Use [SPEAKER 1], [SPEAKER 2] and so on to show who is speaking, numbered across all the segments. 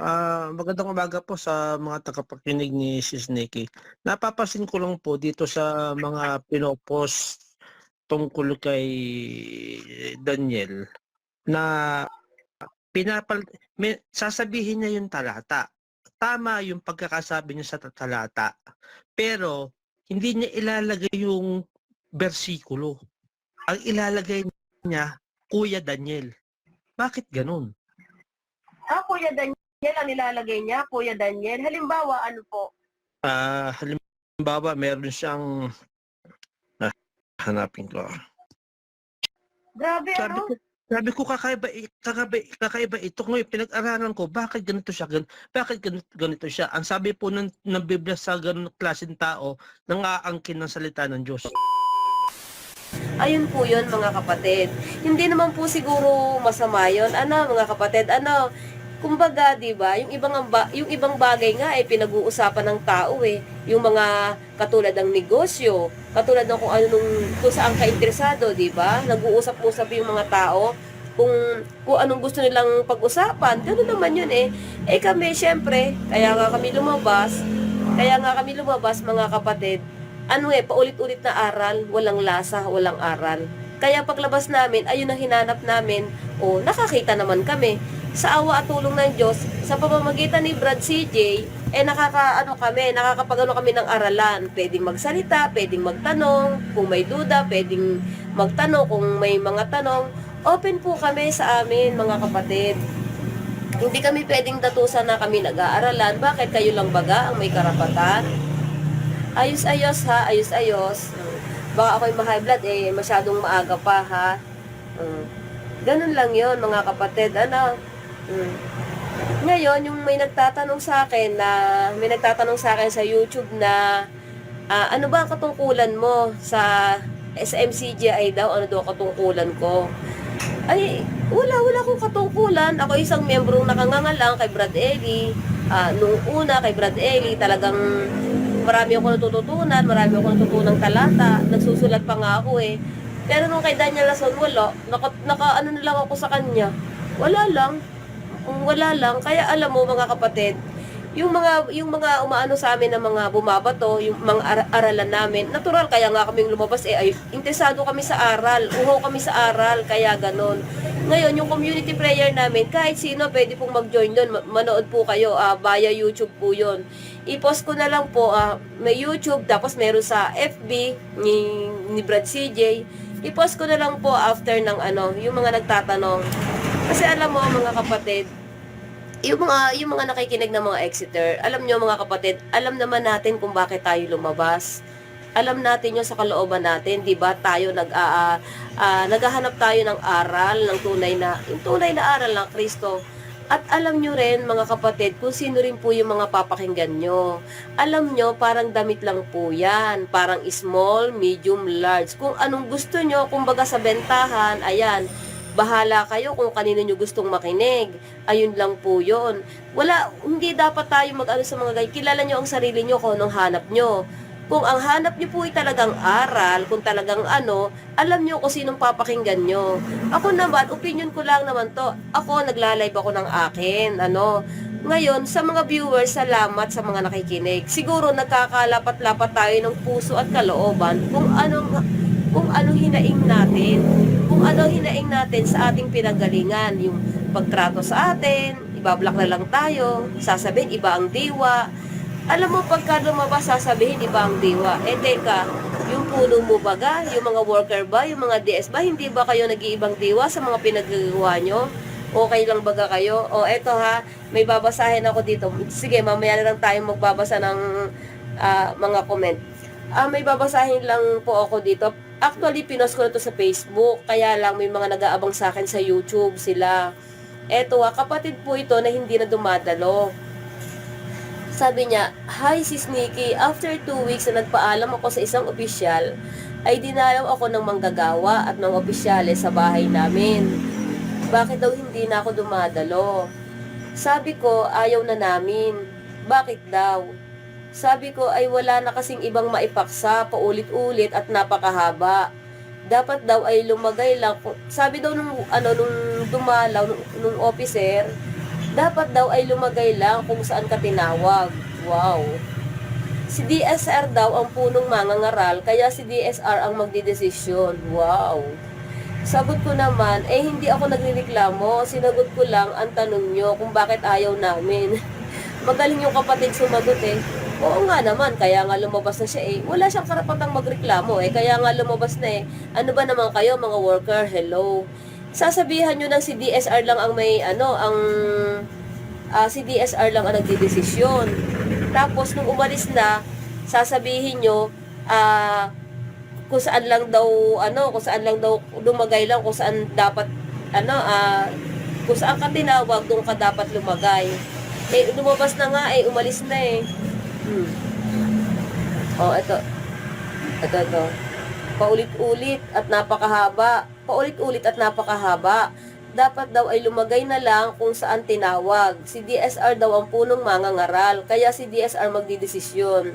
[SPEAKER 1] Ah, magandang umaga po sa mga tagapakinig ni Sis Nikki. Napapansin ko lang po dito sa mga pino-post tungkol kay Daniel na pinapal may, sasabihin niya yung talata. Tama yung pagkakasabi niya sa talata. Pero hindi niya ilalagay yung bersikulo. Ang ilalagay niya Kuya Daniel. Bakit ganun?
[SPEAKER 2] Ah, Kuya Daniel ang nilalagay niya, Kuya Daniel. Halimbawa, ano po?
[SPEAKER 1] Ah, halimbawa, meron siyang ah, hanapin ko.
[SPEAKER 2] Grabe,
[SPEAKER 1] Sabi
[SPEAKER 2] ano?
[SPEAKER 1] ko, sabi ko kakaiba, kakaiba, kakaiba ito. Ngayon, pinag-aralan ko, bakit ganito siya? Gan, bakit ganito, ganito siya? Ang sabi po ng, ng Biblia sa ganun klaseng tao, nangaangkin ng salita ng Diyos.
[SPEAKER 2] Ayun po yun, mga kapatid. Hindi naman po siguro masama yun. Ano, mga kapatid, ano, kumbaga, di ba, yung ibang, ba, yung ibang bagay nga ay pinag-uusapan ng tao eh. Yung mga katulad ng negosyo, katulad ng kung ano nung, kung saan ka interesado, di ba? Nag-uusap-usap yung mga tao kung kung anong gusto nilang pag-usapan. Ganun naman yun eh. Eh kami, syempre, kaya nga kami lumabas, kaya nga kami lumabas, mga kapatid, ano eh, paulit-ulit na aral, walang lasa, walang aral. Kaya paglabas namin, ayun ang hinanap namin, o nakakita naman kami. Sa awa at tulong ng Diyos, sa pamamagitan ni Brad CJ, eh nakaka, ano kami, nakakapagano kami ng aralan. Pwedeng magsalita, pwedeng magtanong, kung may duda, pwedeng magtanong, kung may mga tanong. Open po kami sa amin, mga kapatid. Hindi kami pwedeng datusan na kami nag-aaralan. Bakit kayo lang baga ang may karapatan? ayos-ayos ha, ayos-ayos. Baka ako'y ma-high blood eh, masyadong maaga pa ha. Mm. Ganun lang yon mga kapatid, ano. Mm. Ngayon, yung may nagtatanong sa akin na, may nagtatanong sa akin sa YouTube na, ah, ano ba ang katungkulan mo sa SMCGI daw, ano daw katungkulan ko? Ay, wala, wala akong katungkulan. Ako isang membrong nakangangalang kay Brad Eli. Ah, nung una kay Brad Eli, talagang marami ako natututunan, marami ako natutunang talata, nagsusulat pa nga ako eh. Pero nung kay Daniel Lason, wala. Naka, naka ano na lang ako sa kanya. Wala lang. Wala lang. Kaya alam mo mga kapatid, yung mga yung mga umaano sa amin ng mga bumabato, yung mga ar- aralan namin, natural kaya nga kaming lumabas eh ay interesado kami sa aral, uhaw kami sa aral, kaya ganon. Ngayon, yung community prayer namin, kahit sino pwede pong mag-join doon, Ma- manood po kayo, ah, via YouTube po yun. I-post ko na lang po, ah, may YouTube, tapos meron sa FB ni, ni Brad CJ. I-post ko na lang po after ng ano, yung mga nagtatanong. Kasi alam mo mga kapatid, yung mga yung mga nakikinig ng mga Exeter, alam nyo mga kapatid, alam naman natin kung bakit tayo lumabas. Alam natin yun sa kalooban natin, 'di ba? Tayo nag ah, ah, naghahanap tayo ng aral, ng tunay na yung tunay na aral ng Kristo. At alam nyo rin, mga kapatid, kung sino rin po yung mga papakinggan nyo. Alam nyo, parang damit lang po yan. Parang small, medium, large. Kung anong gusto nyo, kumbaga sa bentahan, ayan, bahala kayo kung kanino nyo gustong makinig. Ayun lang po yon. Wala, hindi dapat tayo mag-ano sa mga ganyan. Kilala nyo ang sarili nyo kung anong hanap nyo. Kung ang hanap nyo po ay talagang aral, kung talagang ano, alam nyo kung sinong papakinggan nyo. Ako naman, opinion ko lang naman to. Ako, nagla-live ako ng akin, ano. Ngayon, sa mga viewers, salamat sa mga nakikinig. Siguro nagkakalapat-lapat tayo ng puso at kalooban kung anong kung anong hinaing natin. Kung ano hinaing natin sa ating pinanggalingan, yung pagtrato sa atin, ibablak na lang tayo, sasabihin iba ang diwa. Alam mo, pagka lumabas, sasabihin iba ang diwa. Eh, teka, yung puno mo baga, yung mga worker ba, yung mga DS ba, hindi ba kayo nag-iibang diwa sa mga pinagagawa nyo? Okay lang baga kayo? O eto ha, may babasahin ako dito. Sige, mamaya na lang tayo magbabasa ng ah, mga comment. Ah, may babasahin lang po ako dito. Actually, pinost ko na to sa Facebook. Kaya lang may mga nag-aabang sa akin sa YouTube sila. Eto ah, kapatid po ito na hindi na dumadalo. Sabi niya, Hi Sis Nikki, after two weeks na nagpaalam ako sa isang opisyal, ay dinalaw ako ng manggagawa at ng opisyales sa bahay namin. Bakit daw hindi na ako dumadalo? Sabi ko, ayaw na namin. Bakit daw? Sabi ko ay wala na kasing ibang maipaksa, paulit-ulit at napakahaba. Dapat daw ay lumagay lang. Sabi daw nung, ano, nung dumalaw, nung, nung officer, Dapat daw ay lumagay lang kung saan ka tinawag. Wow. Si DSR daw ang punong mangangaral, kaya si DSR ang magdidesisyon. Wow. Sagot ko naman, eh hindi ako nagrereklamo. Sinagot ko lang ang tanong nyo kung bakit ayaw namin. Magaling yung kapatid sumagot eh. Oo nga naman, kaya nga lumabas na siya eh. Wala siyang karapatang magreklamo eh. Kaya nga lumabas na eh. Ano ba naman kayo mga worker? Hello. Sasabihan nyo ng si DSR lang ang may ano, ang ah, si DSR lang ang nagdidesisyon. Tapos nung umalis na, sasabihin nyo, ah, kung saan lang daw, ano, kung saan lang daw lumagay lang, kung saan dapat, ano, ah, kung saan ka tinawag, doon ka dapat lumagay. Eh, lumabas na nga eh, umalis na eh. Hmm. Oh, ito. Ito, ito. Paulit-ulit at napakahaba. Paulit-ulit at napakahaba. Dapat daw ay lumagay na lang kung saan tinawag. Si DSR daw ang punong mangangaral, kaya si DSR magdidesisyon.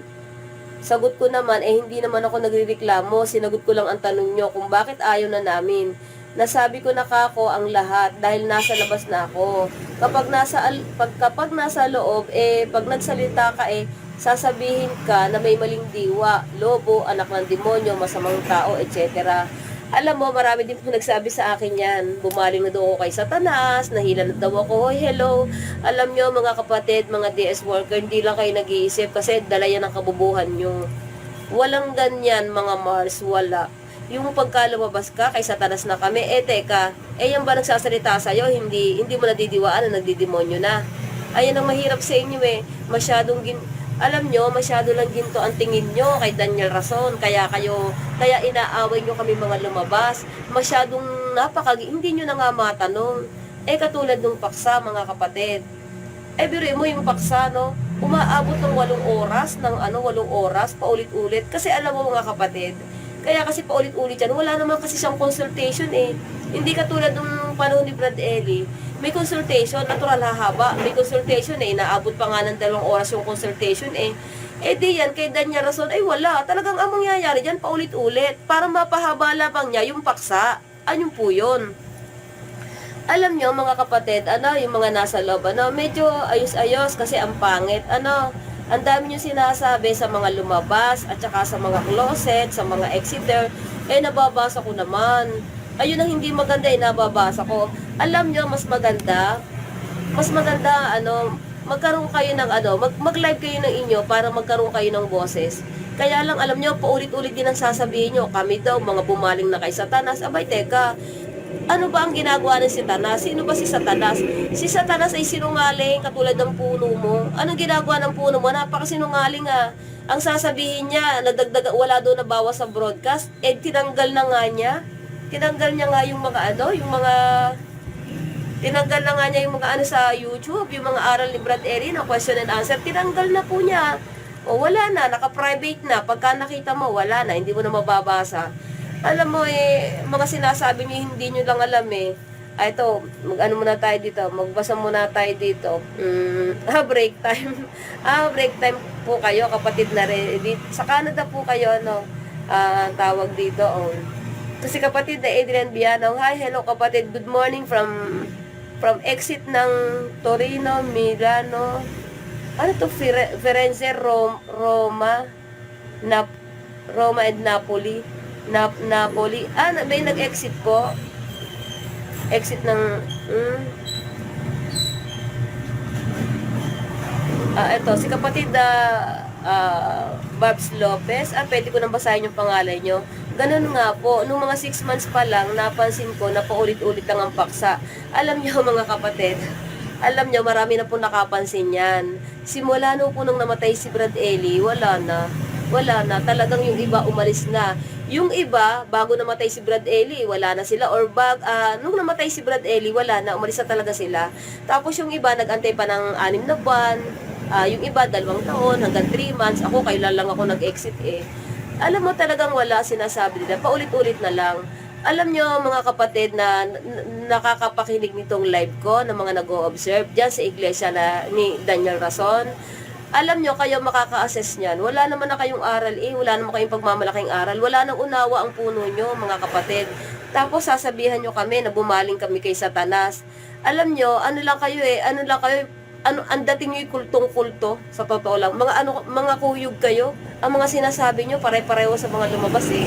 [SPEAKER 2] Sagot ko naman, eh hindi naman ako nagrereklamo, sinagot ko lang ang tanong nyo kung bakit ayaw na namin. Nasabi ko na kako ang lahat dahil nasa labas na ako. Kapag nasa, pag, kapag nasa loob, eh pag nagsalita ka eh, sasabihin ka na may maling diwa, lobo, anak ng demonyo, masamang tao, etc. Alam mo, marami din po nagsabi sa akin yan. Bumaling na daw ako kay Satanas, nahila na daw ako, Hoy, hello. Alam nyo, mga kapatid, mga DS worker, hindi lang kayo nag-iisip kasi dala yan ang kabubuhan nyo. Walang ganyan, mga Mars, wala. Yung pagka lumabas ka, kay Satanas na kami, eh teka, eh yan ba nagsasalita sa'yo, hindi, hindi mo nadidiwaan na nagdidemonyo na. Ayan ang mahirap sa inyo eh. Masyadong gin... Alam nyo, masyado lang ginto ang tingin nyo kay Daniel Rason. Kaya kayo, kaya inaaway nyo kami mga lumabas. Masyadong napaka... Hindi nyo na nga matanong. Eh katulad nung paksa, mga kapatid. Eh biro mo yung paksa, no? Umaabot ng walong oras, ng ano, walong oras, paulit-ulit. Kasi alam mo mga kapatid, kaya kasi paulit-ulit yan, wala naman kasi siyang consultation eh. Hindi katulad nung panahon ni Brad Ellie, may consultation, natural hahaba, may consultation eh, inaabot pa nga ng dalawang oras yung consultation eh. Eh di yan, kay Danya Rason, ay wala, talagang ang mangyayari dyan, paulit-ulit, para mapahaba labang niya yung paksa. Anong po yun? Alam nyo mga kapatid, ano, yung mga nasa loob, ano, medyo ayos-ayos kasi ang pangit, ano, ang dami nyo sinasabi sa mga lumabas at saka sa mga closet, sa mga exiter, eh nababasa ko naman. Ayun ang hindi maganda eh, nababasa ko. Alam nyo, mas maganda, mas maganda, ano, magkaroon kayo ng, ano, mag, mag-live kayo ng inyo para magkaroon kayo ng boses. Kaya lang, alam nyo, paulit-ulit din ang sasabihin nyo, kami daw, mga bumaling na kay Satanas. Abay, teka, ano ba ang ginagawa ng Satanas? Sino ba si Satanas? Si Satanas ay sinungaling katulad ng puno mo. Anong ginagawa ng puno mo? Napakasinungaling ah. Ang sasabihin niya, nadagdag, wala doon na bawas sa broadcast, eh tinanggal na nga niya. Tinanggal niya nga yung mga ano, yung mga tinanggal na nga niya yung mga ano sa YouTube, yung mga aral ni Brad Erin na question and answer, tinanggal na po niya. O wala na, naka-private na. Pagka nakita mo, wala na, hindi mo na mababasa. Alam mo eh, mga sinasabi niyo hindi niyo lang alam eh. Ah, ito, mag-ano muna tayo dito, magbasa muna tayo dito. Mm, ah, break time. ah, break time po kayo, kapatid na rin. Sa Canada po kayo, ano, ah, tawag dito, oh. Kasi kapatid na Adrian Bianong, hi, hello kapatid, good morning from from exit ng Torino, Milano, ano to, Fire- Firenze, Rom- Roma, Nap Roma and Napoli. Nap Napoli. Ah, may nag-exit po. Exit ng... Mm, Ah, ito, si kapatid na ah, Babs Lopez. Ah, pwede ko nang basahin yung pangalan nyo. Ganun nga po, nung mga 6 months pa lang, napansin ko na paulit-ulit lang ang paksa. Alam nyo mga kapatid, alam nyo, marami na po nakapansin yan. Simula nung po nung namatay si Brad Ellie, wala na. Wala na. Talagang yung iba umalis na. Yung iba, bago namatay si Brad Ellie, wala na sila. Or bag, ah, nung namatay si Brad Ellie, wala na. Umalis na talaga sila. Tapos yung iba, nag-antay pa ng anim na buwan. Ah, yung iba, dalawang taon, hanggang 3 months. Ako, kailan lang ako nag-exit eh. Alam mo talagang wala sinasabi nila. Paulit-ulit na lang. Alam nyo mga kapatid na nakakapakinig nitong live ko ng mga nag-o-observe dyan sa iglesia na ni Daniel Rason. Alam nyo, kayo makaka-assess niyan. Wala naman na kayong aral eh. Wala naman kayong pagmamalaking aral. Wala nang unawa ang puno nyo, mga kapatid. Tapos sasabihan nyo kami na bumaling kami kay Satanas. alam nyo, ano lang kayo eh, ano lang kayo, ano, ang dating yung kultong-kulto, sa totoo lang. Mga ano, mga kuyog kayo, ang mga sinasabi nyo, pare-pareho sa mga lumabas eh.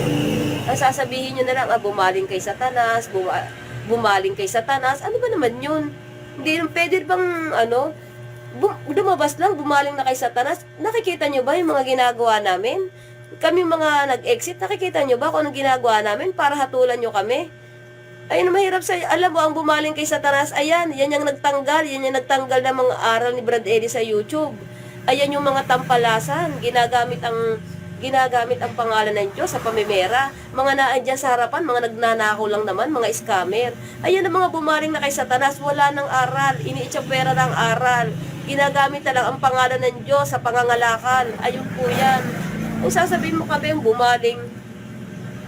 [SPEAKER 2] Ang sasabihin nyo na lang, ah, bumaling kay Satanas, buma, bumaling kay Satanas, ano ba naman yun? Hindi, pwede bang, ano, bum, lumabas lang, bumaling na kay Satanas. Nakikita nyo ba yung mga ginagawa namin? Kami mga nag-exit, nakikita nyo ba kung anong ginagawa namin para hatulan nyo kami? Ayun, mahirap sa Alam mo, ang bumaling kay Satanas, ayan, yan yung nagtanggal, yan yung nagtanggal ng mga aral ni Brad Eddie sa YouTube. Ayan yung mga tampalasan, ginagamit ang ginagamit ang pangalan ng Diyos sa pamimera. Mga naandyan sa harapan, mga nagnanakaw lang naman, mga scammer. Ayan ang mga bumaling na kay Satanas, wala ng aral, iniitsapera ng aral. Ginagamit na lang ang pangalan ng Diyos sa pangangalakal. Ayun po yan. Kung sasabihin mo kami yung bumaling,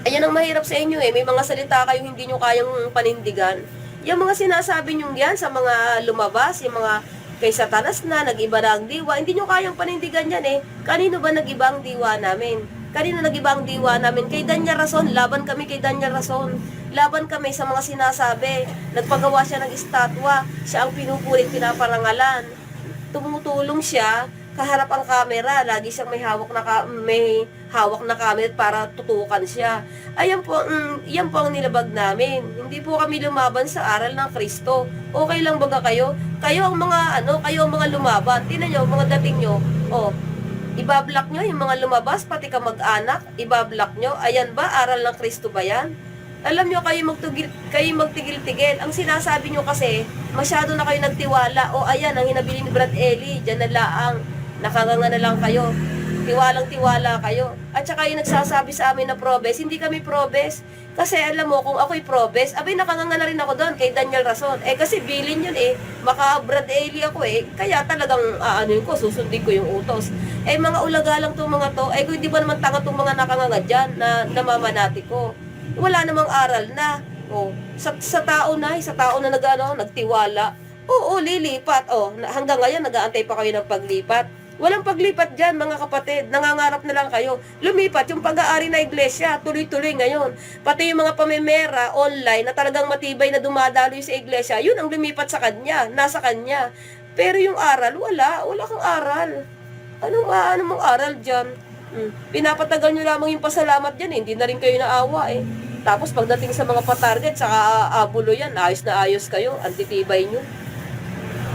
[SPEAKER 2] Ayan ang mahirap sa inyo eh. May mga salita kayo hindi nyo kayang panindigan. Yung mga sinasabi nyo yan sa mga lumabas, yung mga kay Satanas na, nag-iba na ang diwa, hindi nyo kayang panindigan yan eh. Kanino ba nag-iba ang diwa namin? Kanino nag-iba ang diwa namin? Kay Daniel Rason, laban kami kay Daniel Rason. Laban kami sa mga sinasabi. Nagpagawa siya ng estatwa. Siya ang pinupulit, pinaparangalan. Tumutulong siya kaharap ang camera, lagi siyang may hawak na ka, may hawak na camera para tutukan siya. Ayan po, mm, yan po ang nilabag namin. Hindi po kami lumaban sa aral ng Kristo. Okay lang baga kayo? Kayo ang mga ano, kayo ang mga lumaban. Tingnan niyo, mga dating niyo. Oh, ibablock nyo yung mga lumabas, pati ka mag-anak, ibablock nyo. Ayan ba, aral ng Kristo ba yan? Alam nyo, kayo, magtugil, kayo magtigil-tigil. Ang sinasabi nyo kasi, masyado na kayo nagtiwala. O ayan, ang hinabili ni Brad Eli, dyan na laang. Nakanganga na lang kayo. Tiwalang tiwala kayo. At saka yung nagsasabi sa amin na probes, hindi kami probes. Kasi alam mo, kung ako'y probes, abay nakanganga na rin ako doon kay Daniel Rason. Eh kasi bilin yun eh. Maka Brad Eli ako eh. Kaya talagang aano yun ko, susundin ko yung utos. Eh mga ulaga lang tong mga to. Eh kung di ba naman tanga tong mga nakanganga dyan na namamanati ko. Wala namang aral na. Oh, sa, sa tao na, sa tao na nag, ano, nagtiwala. Oo, lilipat. Oh, hanggang ngayon nag-aantay pa kayo ng paglipat. Walang paglipat dyan, mga kapatid. Nangangarap na lang kayo. Lumipat yung pag-aari na iglesia. Tuloy-tuloy ngayon. Pati yung mga pamimera online na talagang matibay na dumadaloy sa iglesia, yun ang lumipat sa kanya. Nasa kanya. Pero yung aral, wala. Wala kang aral. Anong, ano mong aral dyan? Hmm. Pinapatagal nyo lamang yung pasalamat dyan. Eh. Hindi na rin kayo naawa eh. Tapos pagdating sa mga patarget, saka ah, abulo yan, ayos na ayos kayo, antitibay nyo.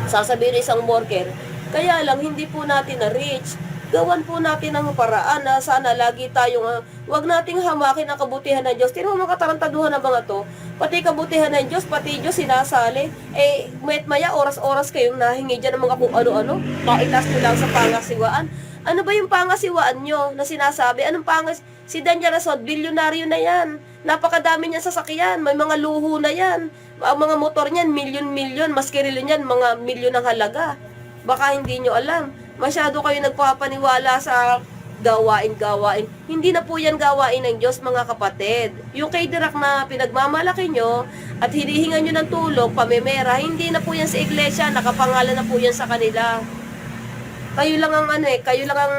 [SPEAKER 2] Sasabihin ng isang worker, kaya lang hindi po natin na-reach. Gawan po natin ang paraan na sana lagi tayong, uh, wag nating hamakin ang kabutihan ng Diyos. Tino mo mga katarantaduhan ng mga to, pati kabutihan ng Diyos, pati Diyos sinasali. Eh, mayat maya, oras-oras kayong nahingi dyan ng mga kung ano-ano, maitas nyo lang sa pangasiwaan. Ano ba yung pangasiwaan nyo na sinasabi? Anong pangas? Si Daniel Rasod, bilyonaryo na yan. Napakadami niya sasakyan. May mga luho na yan. Ang mga motor niyan, milyon-milyon. Maski rilo niyan, mga milyon ng halaga. Baka hindi nyo alam. Masyado kayo nagpapaniwala sa gawain-gawain. Hindi na po yan gawain ng Diyos, mga kapatid. Yung kay Dirak na pinagmamalaki nyo at hinihingan nyo ng tulong, pamemera, hindi na po yan sa iglesia. Nakapangalan na po yan sa kanila kayo lang ang ano eh, kayo lang ang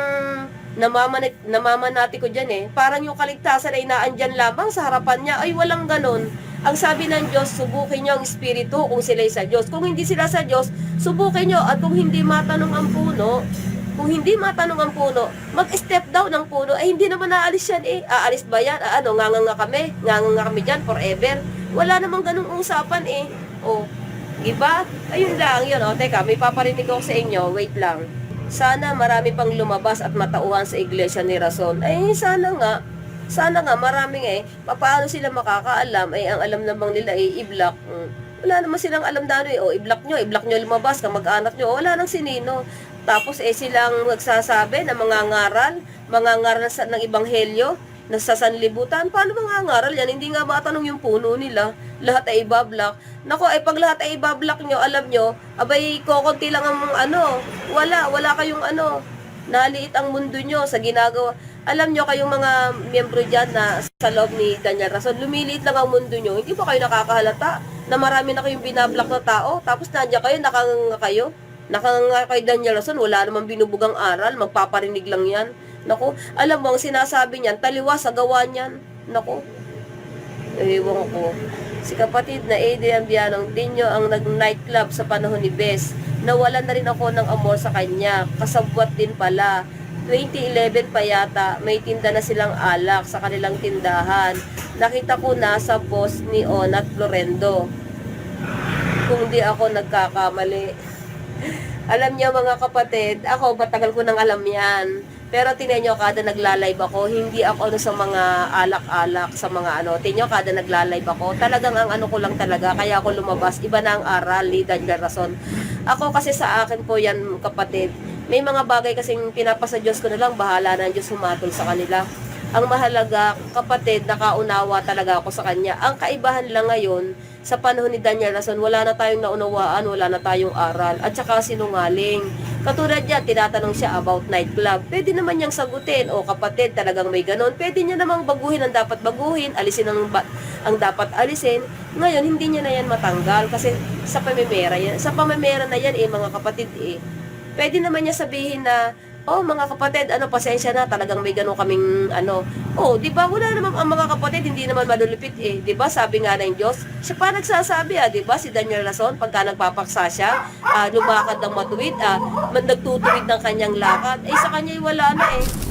[SPEAKER 2] namamanit, namamanati ko dyan eh. Parang yung kaligtasan ay naandyan lamang sa harapan niya. Ay, walang ganon. Ang sabi ng Diyos, subukin niyo ang espiritu kung sila'y sa Diyos. Kung hindi sila sa Diyos, subukin niyo. At kung hindi matanong ang puno, kung hindi matanong ang puno, mag-step down ang puno, ay hindi naman naalis yan eh. Aalis ba yan? Ah, ano, nganga kami? Nganga kami dyan forever? Wala namang ganung usapan eh. O, iba? Ayun lang, yun. O, teka, may paparinig ako sa inyo. Wait lang. Sana marami pang lumabas at matauhan sa iglesia ni Rason. Eh, sana nga. Sana nga, maraming eh. Paano sila makakaalam? Eh, ang alam namang nila eh, i-block. Mm. Wala naman silang alam dano eh. O, i-block nyo, i-block nyo lumabas, kamag-anak nyo. Wala nang sinino. Tapos eh, silang nagsasabi na mga ngaral, mga ngaral sa, ng ibanghelyo, nagsasanlibutan. Paano mga ngaral yan? Hindi nga matanong yung puno nila. Lahat ay ibablock. Nako, eh pag lahat ay ibablock nyo, alam nyo, abay, kokonti lang ang ano. Wala, wala kayong ano. Naliit ang mundo nyo sa ginagawa. Alam nyo kayong mga miyembro dyan na sa loob ni Daniel Rason, lumiliit lang ang mundo nyo. Hindi ba kayo nakakahalata na marami na kayong binablock na tao? Tapos nandiyan kayo, nakanganga kayo. Nakanganga kay Daniel Rason, wala namang binubugang aral, magpaparinig lang yan. Nako, alam mo, ang sinasabi niyan, taliwa sa gawa niyan. Nako, ewan ko. Si kapatid na Adrian Bianong Dinyo ang nag-nightclub sa panahon ni Bes. Nawalan na rin ako ng amor sa kanya. Kasabwat din pala. 2011 pa yata, may tinda na silang alak sa kanilang tindahan. Nakita ko na sa post ni Onat Florendo. Kung di ako nagkakamali. Alam niyo mga kapatid, ako matagal ko nang alam yan. Pero tinan nyo, kada nagla-live ako, hindi ako ano sa mga alak-alak, sa mga ano. Tinan nyo, kada nagla-live ako, talagang ang ano ko lang talaga, kaya ako lumabas. Iba na ang aral, ni Daniel Rason. Ako kasi sa akin po yan, kapatid. May mga bagay kasing pinapasa Diyos ko na lang, bahala na Diyos humatol sa kanila. Ang mahalaga, kapatid, nakaunawa talaga ako sa kanya. Ang kaibahan lang ngayon, sa panahon ni Daniel Rason, wala na tayong naunawaan, wala na tayong aral, at saka sinungaling. Katulad niya, tinatanong siya about nightclub. Pwede naman niyang sagutin, o kapatid, talagang may ganon. Pwede niya namang baguhin ang dapat baguhin, alisin ang, ba- ang dapat alisin. Ngayon, hindi niya na yan matanggal kasi sa pamimera yan. Sa pamimera na yan, eh, mga kapatid, eh. Pwede naman niya sabihin na, oh, mga kapatid, ano, pasensya na, talagang may ganon kaming, ano. Oh, di ba, wala naman, ang mga kapatid, hindi naman malulupit, eh. Di ba, sabi nga ng Diyos, siya pa nagsasabi, ah, di ba, si Daniel Rason, pagka nagpapaksa siya, ah, lumakad ng matuwid, ah, nagtutuwid ng kanyang lakad, eh, sa kanya wala na, eh.